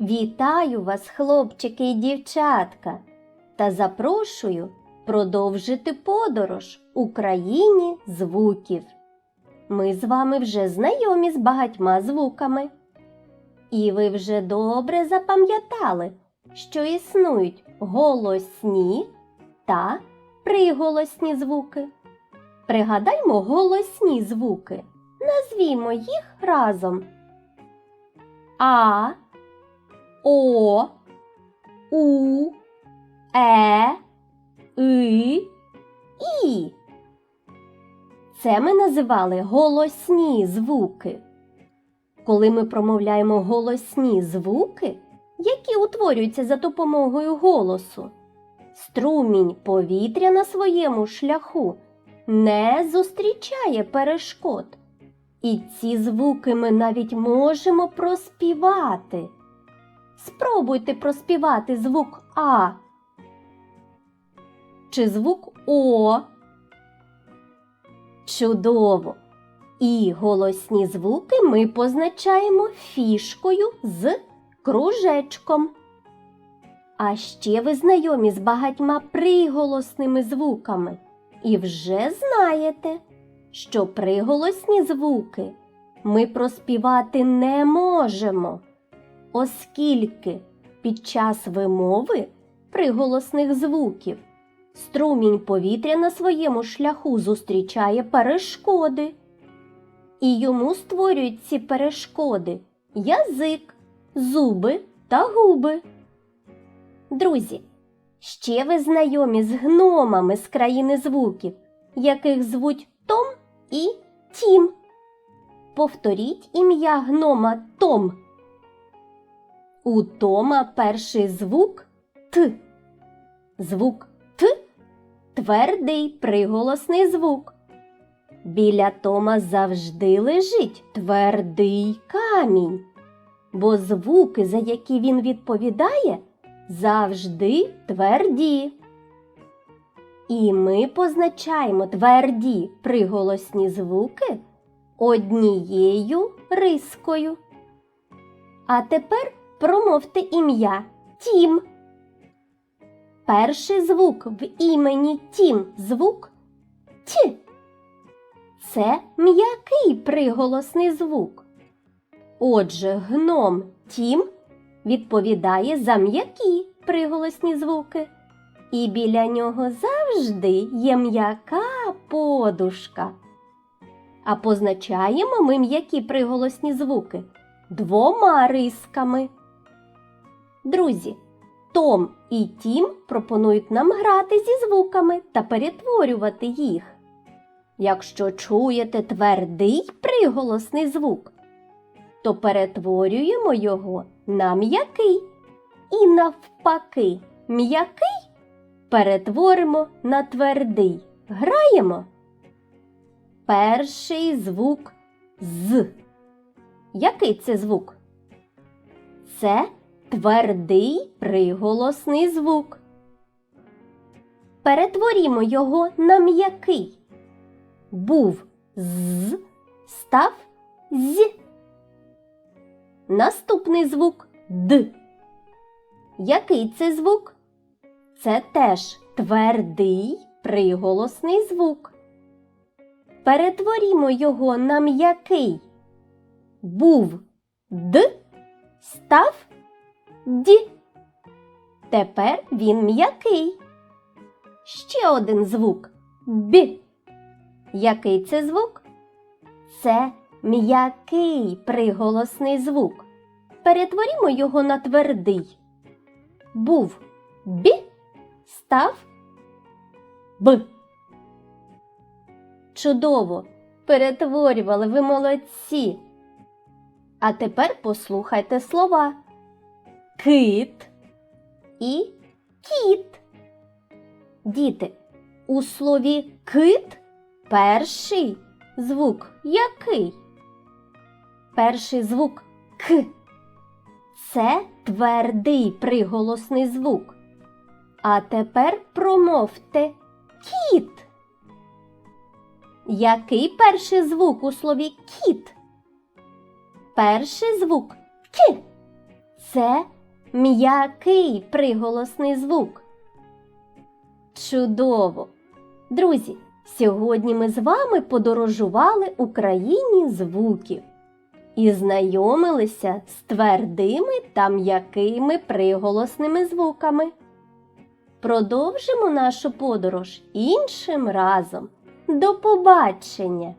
Вітаю вас, хлопчики і дівчатка, та запрошую продовжити подорож у країні звуків. Ми з вами вже знайомі з багатьма звуками. І ви вже добре запам'ятали, що існують голосні та приголосні звуки. Пригадаймо голосні звуки. Назвімо їх разом. А, О, У, Е, И, І. Це ми називали голосні звуки. Коли ми промовляємо голосні звуки, які утворюються за допомогою голосу, струмінь повітря на своєму шляху не зустрічає перешкод. І ці звуки ми навіть можемо проспівати. Спробуйте проспівати звук А чи звук О. Чудово! І голосні звуки ми позначаємо фішкою з кружечком. А ще ви знайомі з багатьма приголосними звуками і вже знаєте, що приголосні звуки ми проспівати не можемо, оскільки під час вимови приголосних звуків струмінь повітря на своєму шляху зустрічає перешкоди. І йому створюють ці перешкоди язик, зуби та губи. Друзі, ще ви знайомі з гномами з країни звуків, яких звуть Том і Тім. Повторіть ім'я гнома Том. У Тома перший звук Т. Звук Т твердий приголосний звук. Біля Тома завжди лежить твердий камінь, бо звуки, за які він відповідає, завжди тверді. І ми позначаємо тверді приголосні звуки однією рискою. А тепер промовте ім'я Тім. Перший звук в імені Тім звук Т. Це м'який приголосний звук. Отже, гном Тім відповідає за м'які приголосні звуки, і біля нього завжди є м'яка подушка. А позначаємо ми м'які приголосні звуки двома рисками. Друзі, Том і Тім пропонують нам грати зі звуками та перетворювати їх. Якщо чуєте твердий приголосний звук, то перетворюємо його на м'який. І навпаки, м'який перетворимо на твердий. Граємо. Перший звук з. Який це звук? Це твердий приголосний звук. Перетворімо його на м'який. Був з, став з. Наступний звук д. Який це звук? Це теж твердий приголосний звук. Перетворімо його на м'який. Був д, став д. Тепер він м'який. Ще один звук б. Який це звук? Це м'який приголосний звук. Перетворімо його на твердий. Був б, став б. Чудово! Перетворювали ви молодці. А тепер послухайте слова кит і кіт. Діти, у слові кит перший звук який? Перший звук К. Це твердий приголосний звук. А тепер промовте кіт. Який перший звук у слові кіт? Перший звук К. Це м'який приголосний звук. Чудово! Друзі, сьогодні ми з вами подорожували у країні звуків і знайомилися з твердими та м'якими приголосними звуками. Продовжимо нашу подорож іншим разом. До побачення!